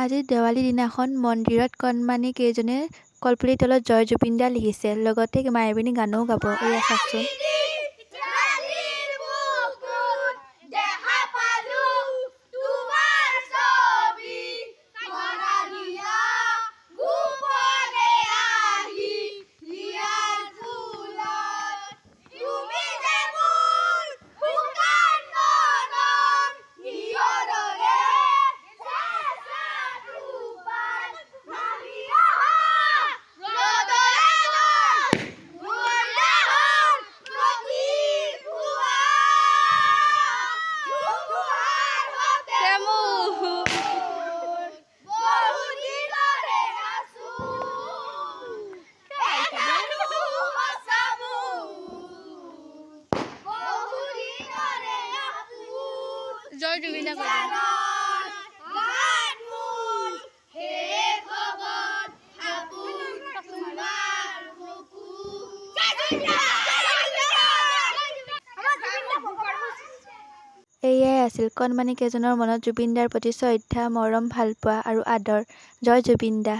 আজি দেৱালী দিনাখন মন্দিৰত কণমানি কেইজনে কলপুলিৰ তলত জয় জুবিন দা লিখিছে। লগতে মায়াবিনী গানো গাব। এয়া চাওকচোন। দা ভগৱান। এয়াই আছিল কণমানি কেইজনৰ মনত জুবিন দাৰ প্ৰতি শ্ৰদ্ধা, মৰম, ভালপোৱা আৰু আদৰ জয় জুবিন দা